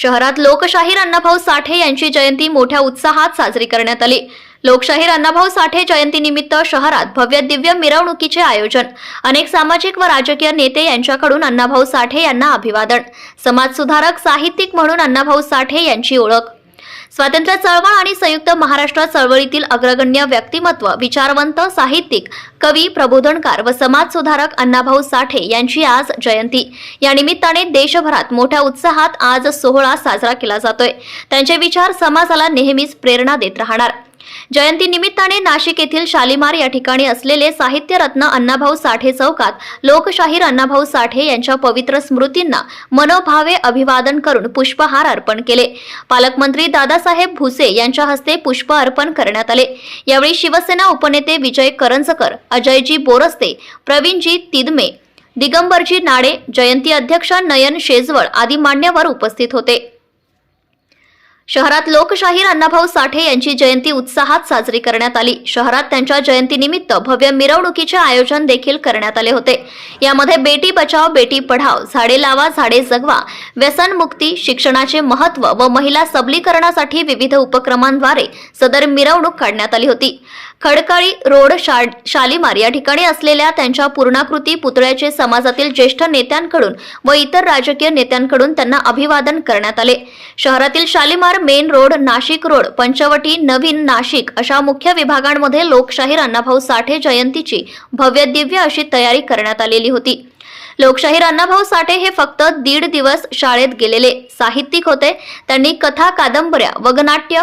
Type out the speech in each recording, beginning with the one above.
शहरात लोकशाहीर अण्णाभाऊ साठे यांची जयंती मोठ्या उत्साहात साजरी करण्यात आली. लोकशाहीर अण्णाभाऊ साठे जयंतीनिमित्त शहरात भव्य दिव्य मिरवणुकीचे आयोजन. अनेक सामाजिक व राजकीय नेते यांच्याकडून अण्णाभाऊ साठे यांना अभिवादन. समाजसुधारक साहित्यिक म्हणून अण्णाभाऊ साठे यांची ओळख. स्वातंत्र्य चळवळ आणि संयुक्त महाराष्ट्र चळवळीतील अग्रगण्य व्यक्तिमत्व विचारवंत साहित्यिक कवी प्रबोधनकार व समाजसुधारक अण्णाभाऊ साठे यांची आज जयंती. या निमित्ताने देशभरात मोठ्या उत्साहात आज सोहळा साजरा केला जातोय. त्यांचे विचार समाजाला नेहमीच प्रेरणा देत राहणार. जयंती निमित्ताने नाशिक येथील शालिमार या ठिकाणी असलेले साहित्यरत्न अण्णाभाऊ साठे चौकात लोकशाहीर अण्णाभाऊ साठे यांच्या पवित्र स्मृतींना मनोभावे अभिवादन करून पुष्पहार अर्पण केले. पालकमंत्री दादासाहेब भुसे यांच्या हस्ते पुष्प अर्पण करण्यात आले. यावेळी शिवसेना उपनेते विजय करंजकर अजयजी बोरस्ते प्रवीणजी तिदमे दिगंबरजी नाडे जयंती अध्यक्ष नयन शेजवळ आदी मान्यवर उपस्थित होते. शहरात लोकशाहीर अण्णाभाऊ साठे यांची जयंती उत्साहात साजरी करण्यात आली. शहरात त्यांच्या जयंतीनिमित्त भव्य मिरवणुकीचे आयोजन देखील करण्यात आले होते. यामध्ये बेटी बचाव बेटी पढाव झाडे लावा झाडे जगवा व्यसनमुक्ती शिक्षणाचे महत्त्व व महिला सबलीकरणासाठी विविध उपक्रमांद्वारे सदर मिरवणूक काढण्यात आली होती. खडकाळी रोड शा शालिमार या ठिकाणी असलेल्या त्यांच्या पूर्णाकृती पुतळ्याचे समाजातील ज्येष्ठ नेत्यांकडून व इतर राजकीय नेत्यांकडून त्यांना अभिवादन करण्यात आले. शहरातील Shalimar main road Nashik road Panchavati नवीन नाशिक अशा मुख्य विभागांमध्ये लोकशाहीर अण्णाभाऊ साठे जयंतीची भव्य दिव्य अशी तयारी करण्यात आलेली होती. लोकशाहीर अण्णाभाऊ साठे हे फक्त दीड दिवस शाळेत गेलेले साहित्यिक होते. त्यांनी कथा कादंबऱ्या वगनाट्य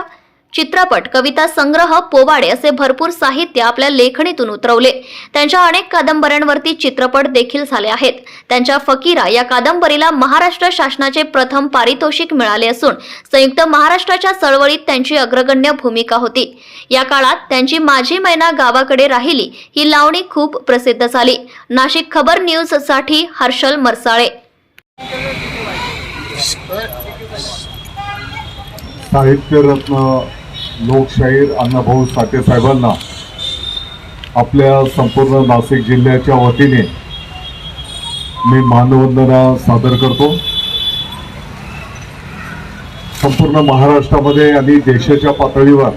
चित्रपट कविता संग्रह पोवाडे असे भरपूर साहित्य आपल्या लेखणीतून उतरवले. त्यांच्या अनेक कादंबऱ्यांवरती चित्रपट देखील झाले आहेत. त्यांच्या फकीरा या कादंबरीला महाराष्ट्र शासनाचे प्रथम पारितोषिक मिळाले असून संयुक्त महाराष्ट्राच्या चळवळीत त्यांची अग्रगण्य भूमिका होती. या काळात त्यांची माझी मैना गावाकडे राहिली ही लावणी खूप प्रसिद्ध झाली. नाशिक खबर न्यूजसाठी हर्षल मरसाळे. साहित्यरत्न लोकशाहीर अण्णाभाऊ साठे साहेबांना आपल्या संपूर्ण नाशिक जिल्ह्याच्या वतीने मी मानवंदना सादर करतो. संपूर्ण महाराष्ट्रामध्ये आणि देशाच्या पातळीवर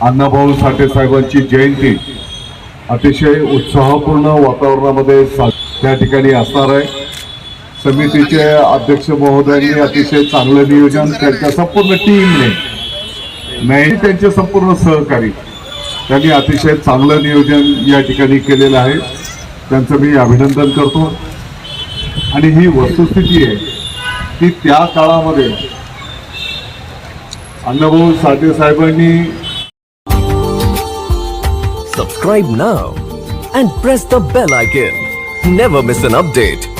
अण्णाभाऊ साठे साहेबांची जयंती अतिशय उत्साहपूर्ण वातावरणामध्ये सा त्या ठिकाणी असणार आहे. समितीचे अध्यक्ष महोदयांनी अतिशय चांगलं नियोजन त्यांच्या संपूर्ण टीमने नाही त्यांचे संपूर्ण सहकारी. त्यांनी अतिशय चांगलं नियोजन या ठिकाणी केलेलं आहे. त्यांचं मी अभिनंदन करतो. आणि ही वस्तुस्थिती आहे की त्या काळामध्ये अण्णाभाऊ साठे साहेबांनी subscribe now and press the bell icon never miss an update